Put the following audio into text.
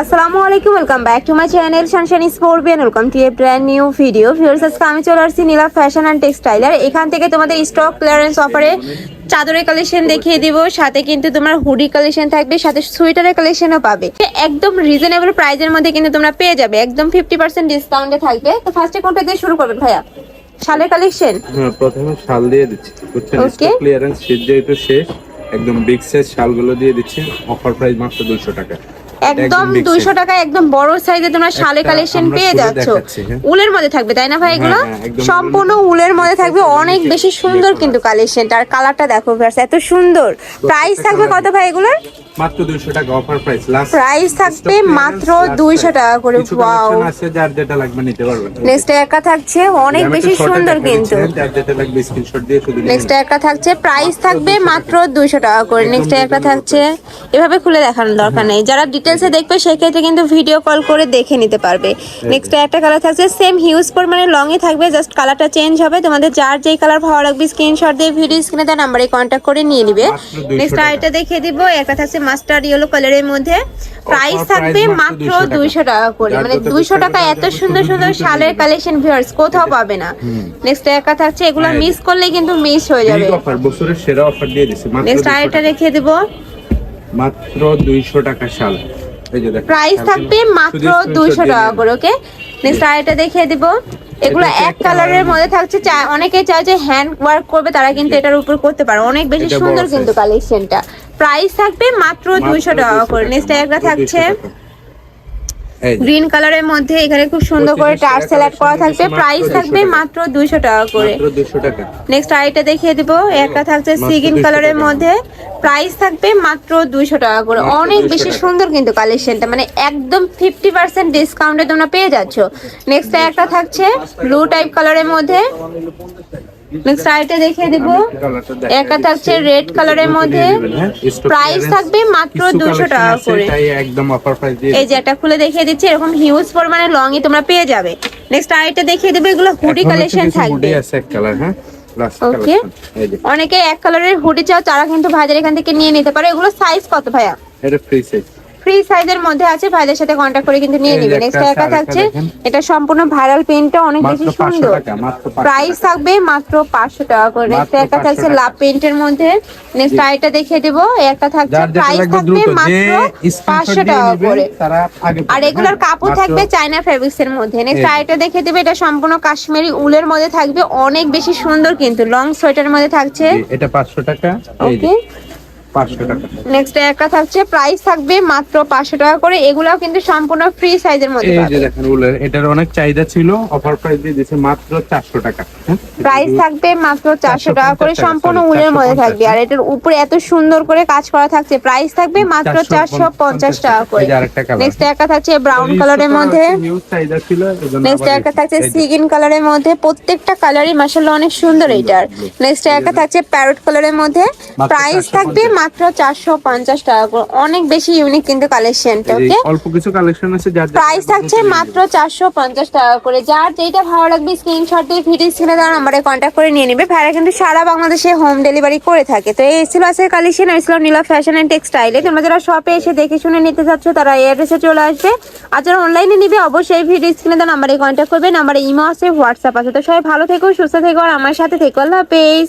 আসসালামু আলাইকুম welcome back to my channel sunshine স্পোর্টবিয়ান welcome to a brand new video viewers আজকে আমি চলে আসছি নীলা ফ্যাশন অ্যান্ড টেক্সটাইলার এখান থেকে তোমাদের স্টক ক্লিয়ারেন্স অফারে চাদরের কালেকশন দেখিয়ে দিব সাথে কিন্তু তোমার হুডি কালেকশন থাকবে সাথে সোয়েটারের কালেকশনও পাবে। একদম রিজনেবল প্রাইসের মধ্যে কিন্তু তোমরা পেয়ে যাবে একদম ফিফটি পার্সেন্ট ডিসকাউন্টে থাকবে। তো ফার্স্টে কোনটা দিয়ে শুরু করবেন ভাইয়া? শালের কালেকশন হ্যাঁ প্রথমে শাল দিয়ে দিচ্ছি বুঝছেন? Okay. ক্লিয়ারেন্স শীত যেহেতু শেষ একদম বিগ সাইজ শালগুলো দিয়ে দিচ্ছি অফার প্রাইস মাত্র দুশো টাকা। একদম দুইশো। টাকা একদম বড় সাইজে তোমরা শালে কালেকশন পেয়ে যাচ্ছ। হ্যাঁ। উলের মধ্যে থাকবে তাই না ভাই এগুলো? হ্যাঁ, সম্পূর্ণ উলের মধ্যে থাকবে অনেক বেশি সুন্দর কিন্তু কালেকশনটা আর কালারটা দেখো এত সুন্দর। প্রাইস থাকবে কত ভাই এগুলোর? মাত্র দুশো টাকা অফার প্রাইস লাস্ট প্রাইস থাকবে মাত্র দুইশো টাকা করে ওয়াও আছে যার যেটা লাগবে নিতে পারবেন? নেক্সট একা থাকছে অনেক বেশি সুন্দর কিন্তু। যার যেটা লাগবে স্ক্রিনশট দিয়ে শুধু নেক্সট। একটা থাকছে প্রাইস থাকবে মাত্র দুইশো টাকা করে। নেক্সট একটা থাকছে এভাবে খুলে দেখানোর দরকার নেই। যারা ডিটেলসে দেখবে সেক্ষেত্রে কিন্তু ভিডিও কল করে দেখে নিতে পারবে। নেক্সট একটা কালার থাকছে সেম হিউজ পরিমাণে লংয়ে থাকবে জাস্ট কালারটা চেঞ্জ হবে। তোমাদের যার যেই কালার ভালো লাগবে স্ক্রিনশট দিয়ে ভিডিও স্ক্রিনে দেওয়া নাম্বারে কন্ট্যাক্ট করে নিয়ে নিবে। 200 নেক্সট। আরেকটা দেখিয়ে দিব একটা থাকছে মাস্টার ইয়েলো কালারের মধ্যে প্রাইস থাকবে মাত্র মাত্র 200 দুইশো টাকা করে। মানে দুইশো টাকা টাকা এত সুন্দর সুন্দর শালের কালেকশন ভিউয়ার্স কোথাও পাবে না। নেক্সট একা থাকছে এগুলো হ্যাঁ, মিস করলে কিন্তু মিস হয়ে যাবে। offer, বছরের সেরা অফার দিয়ে মাত্র নেক্সট 200 আরেকটা। রেখে দেব। মাত্র দুইশো টাকা শাল। এই যে দেখেন, প্রাইস থাকবে মাত্র দুইশো টাকা করে ওকে নেক্সট আরেকটা দেখিয়ে দিব। এগুলো এক কালারের মধ্যে থাকছে অনেকে চায় যে হ্যান্ড ওয়ার্ক করবে তারা কিন্তু এটার উপর করতে পারে অনেক বেশি সুন্দর কিন্তু। কালেকশনটা প্রাইস থাকবে মাত্র দুইশো টাকা করে নেক্সট একটা থাকছে 200 টাকা। এই যে, গ্রিন কালারের মধ্যে এখানে খুব সুন্দর করে টার সেলেক্ট করা থাকবে প্রাইস থাকবে মাত্র দুইশো টাকা করে। নেক্সট আরেকটা দেখিয়ে দিব। একটা থাকছে সিগিন কালারের মধ্যে। প্রাইস থাকবে মাত্র দুইশো টাকা করে। অনেক বেশি সুন্দর কিন্তু কালেকশনটা মানে একদম ফিফটি পার্সেন্ট ডিসকাউন্টে তোমরা পেয়ে যাচ্ছ। নেক্সট একটা থাকছে ব্লু টাইপ কালারের মধ্যে। দেখিয়ে দিব। দিচ্ছি। থাকছে রেড কালারের মধ্যে। প্রাইস থাকবে মাত্র দুশো টাকা করে। একদম অফার প্রাইস এই যে খুলে দেখিয়ে দিচ্ছি এরকম হিউজ পরিমাণে লংই তোমরা পেয়ে যাবে। নেক্সট আরেকটা দেখিয়ে দেবো এগুলো হুডি কালেকশন থাকবে। কালার হ্যাঁ? অনেকে এক কালারের হুডি চাও তারা কিন্তু ভাইদের এখান থেকে নিয়ে নিতে পারে। এগুলো সাইজ কত ভাইয়া? এটা ফ্রি সাইজ ফ্রি সাইজের মধ্যে আছে ভাইদের সাথে কন্ট্যাক্ট করে কিন্তু নিয়ে এই যে নিবে একটা নেক্সট একা থাকছে এটা সম্পূর্ণ ভাইরাল প্রিন্টটা অনেক বেশি সুন্দর। 500 প্রাইস থাকবে মাত্র পাঁচশো টাকা করে। নেক্সট মাত্র একটা থাকছে লাভ প্রিন্টের মধ্যে। নেক্সট আইটা দেখিয়ে দেবো। একটা থাকছে প্রাইস থাকবে মাত্র স্ক্রিনশট পাঁচশো দিয়ে টাকা করে। আর এগুলোর হ্যাঁ? কাপড় থাকবে চায়না ফেব্রিক্স এর মধ্যে। নেক্সট আইটা দেখে দেবে। এটা সম্পূর্ণ কাশ্মীরি উলের মধ্যে থাকবে। অনেক বেশি সুন্দর কিন্তু। লং সোয়েটারের মধ্যে থাকছে। এটা 500 টাকা। ওকে 500 নেক্সট একটা থাকছে প্রাইস থাকবে মাত্র পাঁচশো টাকা করে। এগুলাও কিন্তু সম্পূর্ণ ফ্রি সাইজের মধ্যে এই যে দেখেন উলের এটার অনেক চাহিদা ছিল অফার প্রাইস দিয়ে দিয়েছে মাত্র 400 টাকা। হ্যাঁ? প্রাইস থাকবে মাত্র চারশো টাকা করে সম্পূর্ণ উলের মধ্যে থাকবে। আর এটার উপরে এত সুন্দর করে কাজ করা থাকছে। প্রাইস থাকবে মাত্র চারশো পঞ্চাশ টাকা। করে। নেক্সট একটা থাকছে ব্রাউন কালারের মধ্যে। নেক্সট একটা থাকছে সিগিন কালারের মধ্যে। প্রত্যেকটা কালারই মাসাল্লাহ অনেক সুন্দর এইটার নেক্সট একটা থাকছে প্যারট কালারের মধ্যে। প্রাইস 450 থাকবে মাত্র চারশো পঞ্চাশ টাকা করে। অনেক বেশি ইউনিক কিন্তু কালেকশনটা ওকে অল্প কিছু কালেকশন আছে যার প্রাইস থাকছে মাত্র চারশো পঞ্চাশ টাকা করে। যার যেটা ভালো লাগবে স্ক্রিনশট দিয়ে ভিডিও স্ক্রিনে দেওয়ার নাম্বারে কন্ট্যাক্ট করে নিয়ে নেবে। ভাইরা কিন্তু সারা বাংলাদেশে হোম ডেলিভারি করে থাকে। তো এই ছিল আছে কালেকশন আর ছিল নীলা ফ্যাশন অ্যান্ড টেক্সটাইলে তোমরা যারা শপে এসে দেখে শুনে নিতে চাচ্ছ তারা এই অ্যাড্রেসে চলে আসবে। আর যারা অনলাইনে নিবে অবশ্যই ভিডিও স্ক্রিনে দেওয়ার নাম্বারে কন্ট্যাক্ট করবে। নাম্বারে ইমো আছে হোয়াটসঅ্যাপ আছে। তো সবাই ভালো থেকো সুস্থ থেকো আর আমার সাথে থেকো। আল্লাহ হাফেজ।